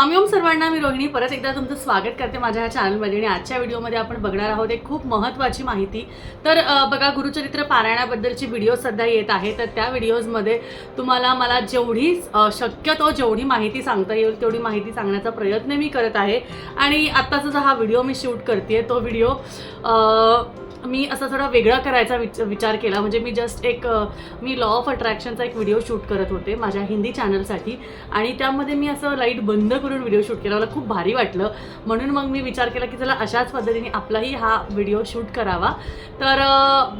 स्वामी ओम सर्वांना मी रोहिणी. परत एकदा तुमचं स्वागत करते माझ्या ह्या चॅनलमध्ये आणि आजच्या व्हिडिओमध्ये आपण बघणार आहोत एक खूप महत्त्वाची माहिती. तर बघा गुरुचरित्र पारायणाबद्दलची व्हिडिओ सध्या येत आहे. तर त्या व्हिडिओजमध्ये तुम्हाला मला जेवढी शक्यतो जेवढी माहिती सांगता येईल तेवढी माहिती सांगण्याचा प्रयत्न मी करत आहे. आणि आत्ताचा जो हा व्हिडिओ मी शूट करते तो व्हिडिओ मी असा थोडा वेगळा करायचा विच विचार केला. म्हणजे मी जस्ट एक मी लॉ ऑफ अट्रॅक्शनचा एक व्हिडिओ शूट करत होते माझ्या हिंदी चॅनलसाठी आणि त्यामध्ये मी असं लाइट बंद करून व्हिडिओ शूट केला. मला खूप भारी वाटलं. म्हणून मग मी विचार केला की चला अशाच पद्धतीने आपलाही हा व्हिडिओ शूट करावा. तर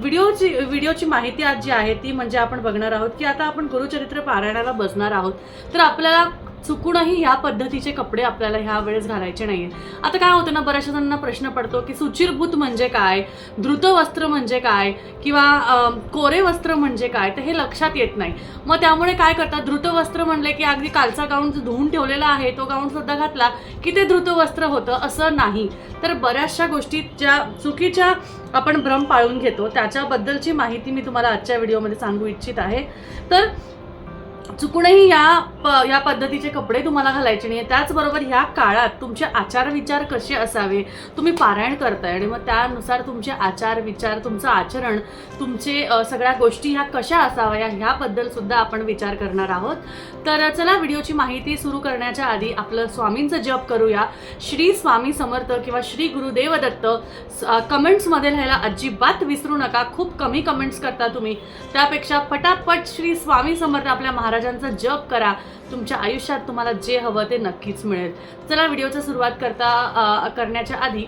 व्हिडिओची व्हिडिओची माहिती आज जी आहे ती म्हणजे आपण बघणार आहोत की आता आपण गुरुचरित्र पारायणाला बसणार आहोत. तर आपल्याला चुकूनही ह्या पद्धतीचे कपडे आपल्याला ह्या वेळेस घालायचे नाहीये. आता काय होतं ना बऱ्याचशा जणांना प्रश्न पडतो की सुचिरभूत म्हणजे काय द्रुत वस्त्र म्हणजे काय किंवा कोरे वस्त्र म्हणजे काय तर हे लक्षात येत नाही. मग त्यामुळे काय करतात द्रुत वस्त्र म्हणले की अगदी कालचा गाऊन जो धुवून ठेवलेला आहे तो गाऊन सुद्धा घातला की ते द्रुत वस्त्र होतं असं नाही. तर बऱ्याचशा गोष्टी ज्या चुकीच्या आपण भ्रम पाळून घेतो त्याच्याबद्दलची माहिती मी तुम्हाला आजच्या व्हिडिओमध्ये सांगू इच्छित आहे. तर चुकूनही या प या पद्धतीचे कपडे तुम्हाला घालायचे नाही त्याचबरोबर ह्या काळात तुमचे आचार विचार कसे असावे तुम्ही पारायण करताय आणि मग त्यानुसार तुमचे आचार विचार तुमचं आचरण तुमचे सगळ्या गोष्टी ह्या कशा असाव्या ह्याबद्दल सुद्धा आपण विचार करणार आहोत. तर चला व्हिडिओची माहिती सुरू करण्याच्या आधी आपलं स्वामींचं जप करूया. श्री स्वामी समर्थ किंवा श्री गुरुदेव दत्त कमेंट्समध्ये लिहायला अजिबात विसरू नका. खूप कमी कमेंट्स करता तुम्ही. त्यापेक्षा फटाफट श्री स्वामी समर्थ आपल्या महाराष्ट्र महाराजांचा जप करा. तुमच्या आयुष्यात तुम्हाला जे हवं ते नक्कीच मिळेल. चला व्हिडिओचा सुरुवात करता करण्याच्या आधी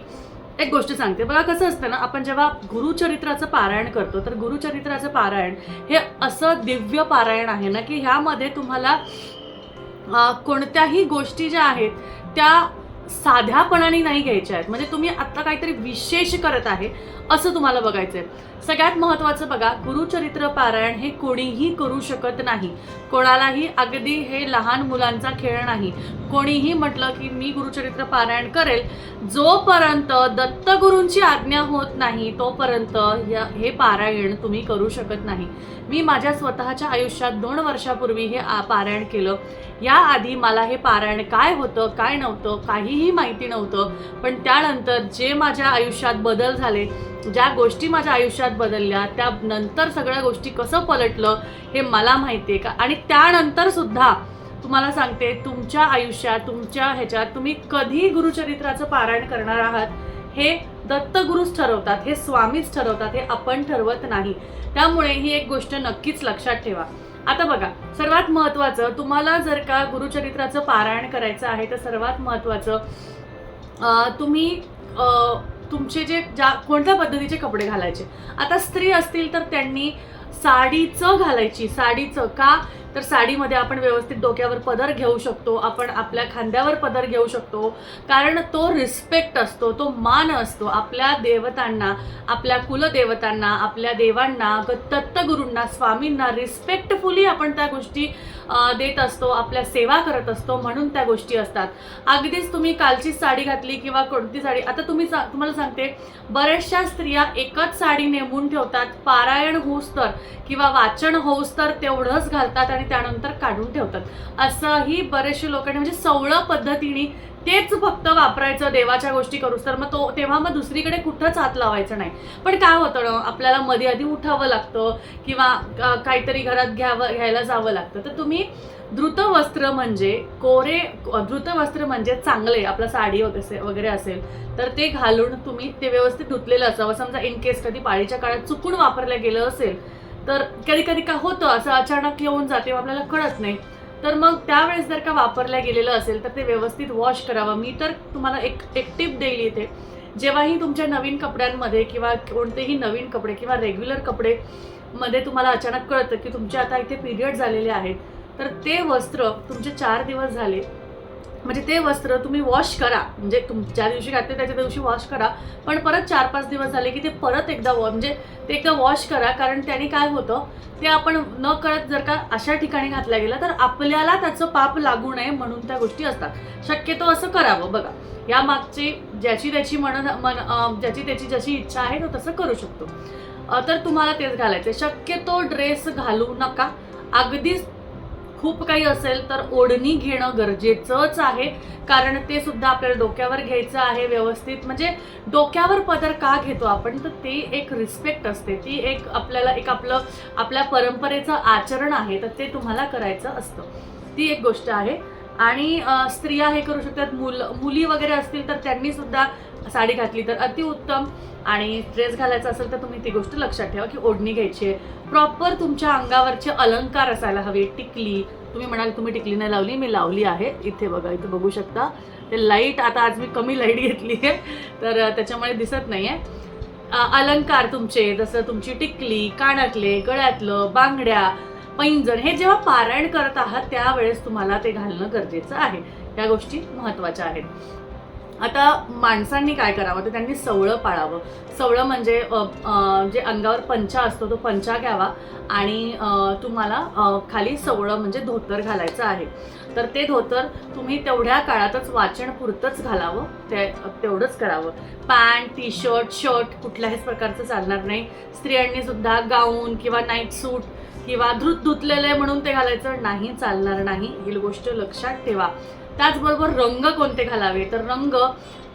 एक गोष्ट सांगते. बघा कसं असतं ना आपण जेव्हा गुरुचरित्राचं पारायण करतो तर गुरुचरित्राचं पारायण हे असं दिव्य पारायण आहे ना की ह्यामध्ये तुम्हाला कोणत्याही गोष्टी ज्या आहेत त्या साध्यापणाने नाही घ्यायच्या आहेत. म्हणजे तुम्ही आत्ता काहीतरी विशेष करत आहे असं तुम्हाला बघायचं आहे सगळ्यात महत्त्वाचं बघा गुरुचरित्र पारायण हे कोणीही करू शकत नाही. कोणालाही अगदी हे लहान मुलांचा खेळ नाही. कोणीही म्हटलं की मी गुरुचरित्र पारायण करेल जोपर्यंत दत्तगुरूंची आज्ञा होत नाही तोपर्यंत हे पारायण तुम्ही करू शकत नाही. मी माझ्या स्वतःच्या आयुष्यात दोन वर्षापूर्वी हे आ- पारायण केलं. याआधी मला हे पारायण काय होतं काय नव्हतं काहीही माहिती नव्हतं. पण त्यानंतर जे माझ्या आयुष्यात बदल झाले ज्या गोष्टी माझ्या आयुष्यात बदलल्या त्यानंतर सगळ्या गोष्टी कसं पलटलं हे मला माहिती आहे का? आणि त्यानंतर सुद्धा तुम्हाला सांगते तुमच्या आयुष्यात तुमच्या ह्याच्यात तुम्ही कधी गुरुचरित्राचं पारायण करणार आहात हे दत्तगुरूच ठरवतात हे स्वामीच ठरवतात हे आपण ठरवत नाही. त्यामुळे ही एक गोष्ट नक्कीच लक्षात ठेवा. आता बघा सर्वात महत्त्वाचं तुम्हाला जर का गुरुचरित्राचं पारायण करायचं आहे तर सर्वात महत्त्वाचं तुम्ही तुमचे जे ज्या कोणत्या पद्धतीचे कपडे घालायचे. आता स्त्री असतील तर त्यांनी साडीचं घालायची साडीचं का तर साडीमध्ये आपण व्यवस्थित डोक्यावर पदर घेऊ शकतो आपण आपल्या खांद्यावर पदर घेऊ शकतो. कारण तो रिस्पेक्ट असतो तो मान असतो आपल्या देवतांना आपल्या कुलदेवतांना आपल्या देवांना ग- दत्तगुरूंना स्वामींना रिस्पेक्टफुली आपण त्या गोष्टी देत असतो आपल्या सेवा करत असतो म्हणून त्या गोष्टी असतात. अगदीच तुम्ही कालचीच साडी घातली किंवा कोणती साडी आता तुम्ही सा- तुम्हाला सांगते बऱ्याचशा स्त्रिया एकच साडी नेमून ठेवतात पारायण होऊस तर किंवा वाचन होऊस तर तेवढंच घालतात आणि त्यानंतर काढून ठेवतात. असंही बरेचसे लोकांनी म्हणजे सवळं पद्धतीने तेच फक्त वापरायचं देवाच्या गोष्टी करूस. तर मग तो तेव्हा मग दुसरीकडे कुठंच हात लावायचं नाही. पण काय होतं ना आपल्याला मध्ये आधी उठावं लागतं किंवा काहीतरी घरात घ्यावं घ्यायला जावं लागतं. तर तुम्ही द्रुत वस्त्र म्हणजे कोरे द्रुत वस्त्र म्हणजे चांगले आपलं साडी वगैरे वगैरे असेल तर ते घालून तुम्ही ते व्यवस्थित धुतलेलं असावं. समजा इन केस कधी पाळीच्या काळात चुकून वापरलं गेलं असेल तर कधी कधी का होतं असं अचानक येऊन जाते आपल्याला कळत नाही. तर मग त्यावेळेस जर का वापरल्या गेलेलं असेल तर ते व्यवस्थित वॉश करावं. मी तर तुम्हाला एक एक टिप देईल इथे. जेव्हाही तुमच्या नवीन कपड्यांमध्ये किंवा कोणतेही नवीन कपडे किंवा रेग्युलर कपडे मध्ये तुम्हाला अचानक कळतं की तुमचे आता इथे पिरियड झालेले आहेत तर ते वस्त्र तुमचे चार दिवस झाले म्हणजे ते वस्त्र तुम्ही वॉश करा. म्हणजे तुम ज्या दिवशी घातले त्याच्या दिवशी वॉश करा. पण परत चार पाच दिवस झाले की ते परत एकदा वॉ म्हणजे ते एकदा वॉश करा. कारण त्याने काय होतं ते आपण न कळत जर का अशा ठिकाणी घातल्या गेलं तर आपल्याला त्याचं पाप लागू नये म्हणून त्या गोष्टी असतात. शक्यतो असं करावं बघा. या मागची ज्याची त्याची मन मन ज्याची त्याची जशी इच्छा आहे तो तसं करू शकतो. तर तुम्हाला तेच घालायचं शक्यतो ड्रेस घालू नका. अगदीच खूप काही असेल तर ओढणी घेणं गरजेचंच आहे. कारण ते सुद्धा आपल्याला डोक्यावर घ्यायचं आहे व्यवस्थित. म्हणजे डोक्यावर पदर का घेतो आपण? तर ते एक रिस्पेक्ट असते. ती एक आपल्याला एक आपलं आपल्या परंपरेचं आचरण आहे. तर ते तुम्हाला करायचं असतं. ती एक गोष्ट आहे. आणि स्त्रिया हे करू शकतात. मुल मुली वगैरे असतील तर त्यांनी सुद्धा साडी घातली तर अतिउत्तम आणि ड्रेस घालायचा असेल तर तुम्ही ती गोष्ट लक्षात ठेवा की ओढणी घ्यायची आहे. प्रॉपर तुमच्या अंगावरचे अलंकार असायला हवे. टिकली. तुम्ही म्हणाल तुम्ही टिकली नाही लावली मी लावली आहे. इथे बघा इथे बघू शकता. ते लाइट आता आज मी कमी लाइट घेतली आहे. तर त्याच्यामुळे दिसत नाही आहे अलंकार तुमचे जसं तुमची टिकली कानातले गळ्यातलं बांगड्या पैंजण. हे जेव्हा पारायण करत आहात त्यावेळेस तुम्हाला ते घालणं गरजेचं आहे. या गोष्टी महत्त्वाच्या आहेत. आता माणसांनी काय करावं? तर त्यांनी सवळं पाळावं. सवळं म्हणजे जे अंगावर पंचा असतो तो पंचा घ्यावा आणि तुम्हाला खाली सवळं म्हणजे धोतर घालायचं आहे. तर ते धोतर तुम्ही तेवढ्या काळातच वाचन पुरतंच घालावं. ते तेवढंच करावं. पॅन्ट टी शर्ट शर्ट कुठल्याहीच प्रकारचं चालणार नाही. स्त्रियांनी सुद्धा गाऊन किंवा नाईट सूट किंवा धृत धुतलेलं आहे म्हणून ते घालायचं नाही चालणार नाही. ही गोष्ट लक्षात ठेवा. त्याचबरोबर रंग कोणते घालावे? तर रंग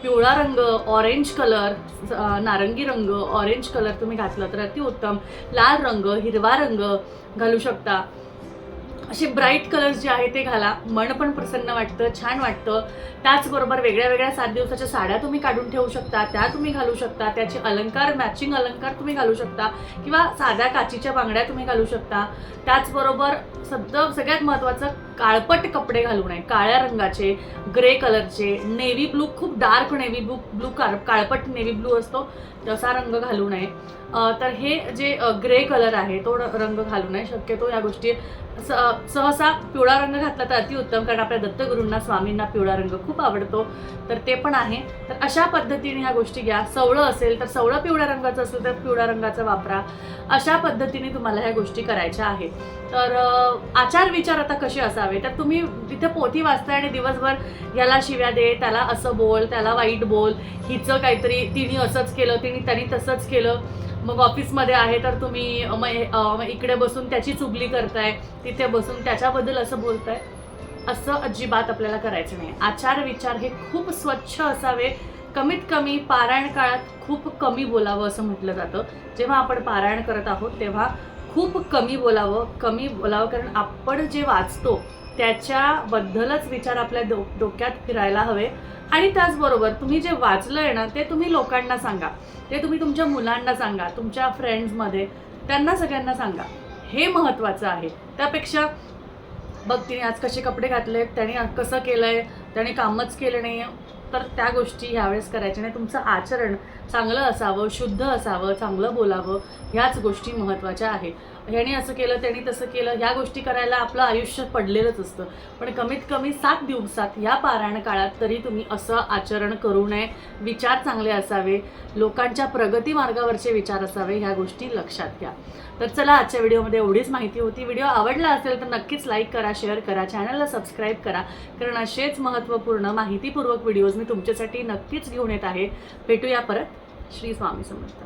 पिवळा रंग ऑरेंज कलर नारंगी रंग ऑरेंज कलर तुम्ही घातलं तर अतिउत्तम. लाल रंग हिरवा रंग घालू शकता. असे ब्राईट कलर्स जे आहे ते घाला. मन पण प्रसन्न वाटतं छान वाटतं. त्याचबरोबर वेगळ्या वेगळ्या सात दिवसाच्या साड्या तुम्ही काढून ठेवू शकता त्या तुम्ही घालू शकता त्याचे अलंकार मॅचिंग अलंकार तुम्ही घालू शकता किंवा साध्या काचीच्या बांगड्या तुम्ही घालू शकता. त्याचबरोबर सद्द सगळ्यात महत्त्वाचं काळपट कपडे घालू नये काळ्या रंगाचे ग्रे कलरचे नेव्ही ब्लू खूप डार्क नेव्ही ब्लू ब्लू काळ काळपट नेव्ही ब्लू असतो तसा रंग घालू नये तर हे जे ग्रे कलर आहे तो रंग घालू नये शक्यतो या गोष्टी स- सहसा पिवळा रंग घातला तर अतिउत्तम कारण आपल्या दत्तगुरूंना स्वामींना पिवळा रंग खूप आवडतो. तर ते पण आहे. तर अशा पद्धतीने ह्या गोष्टी घ्या. सवळं असेल तर सवळं पिवळ्या रंगाचं असेल तर पिवळ्या रंगाचा वापरा. अशा पद्धतीने तुम्हाला ह्या गोष्टी करायच्या आहेत. तर आचार विचार आता कसे असावे? तर तुम्ही तिथे पोथी वाचताय आणि दिवसभर याला शिव्या दे त्याला असं बोल त्याला वाईट बोल हिचं काहीतरी तिने असंच केलं तिने त्यांनी तसंच केलं. मग ऑफिसमध्ये आहे तर तुम्ही मग हे- मग इकडे बसून त्याची चुगली करताय तिथे बसून त्याच्याबद्दल असं बोलताय असं अजिबात आपल्याला करायचं नाही. आचार विचार हे खूप स्वच्छ असावे. कमीत कमी पारायण काळात खूप कमी बोलावं असं म्हटलं जातं. जेव्हा आपण पारायण करत आहोत तेव्हा खूप कमी बोलावं कमी बोलावं कारण आपण जे वाचतो त्याच्याबद्दलच विचार आपल्या डो डोक्यात फिरायला हवे. आणि त्याचबरोबर तुम्ही जे वाचलं आहे ना ते तुम्ही लोकांना सांगा. ते तुम्ही तुमच्या मुलांना सांगा तुमच्या फ्रेंड्समध्ये त्यांना सगळ्यांना सांगा. हे महत्त्वाचं आहे. त्यापेक्षा बघ तिने आज कसे कपडे घातले त्याने कसं केलं आहे त्याने कामच केलं नाही तर त्या गोष्टी ह्यावेळेस करायच्या नाही. तुमचं आचरण चांगलं असावं शुद्ध असावं चांगलं बोलावं ह्याच गोष्टी महत्त्वाच्या आहेत. ह्याने असं केलं त्याने तसं केलं ह्या गोष्टी करायला आपलं आयुष्य पडलेलंच असतं. पण कमीत कमी सात दिवसात ह्या पारायण काळात तरी तुम्ही असं आचरण करू नये. विचार चांगले असावे. लोकांच्या प्रगती मार्गावरचे विचार असावे ह्या गोष्टी लक्षात घ्या. तर चला आजच्या व्हिडिओमध्ये एवढीच माहिती होती. व्हिडिओ आवडला असेल तर नक्कीच लाईक करा शेअर करा चॅनलला सबस्क्राईब करा. कारण असेच महत्त्वपूर्ण माहितीपूर्वक व्हिडिओज मी तुमच्यासाठी नक्कीच घेऊन येत आहे. भेटूया परत. श्री स्वामी समर्थ.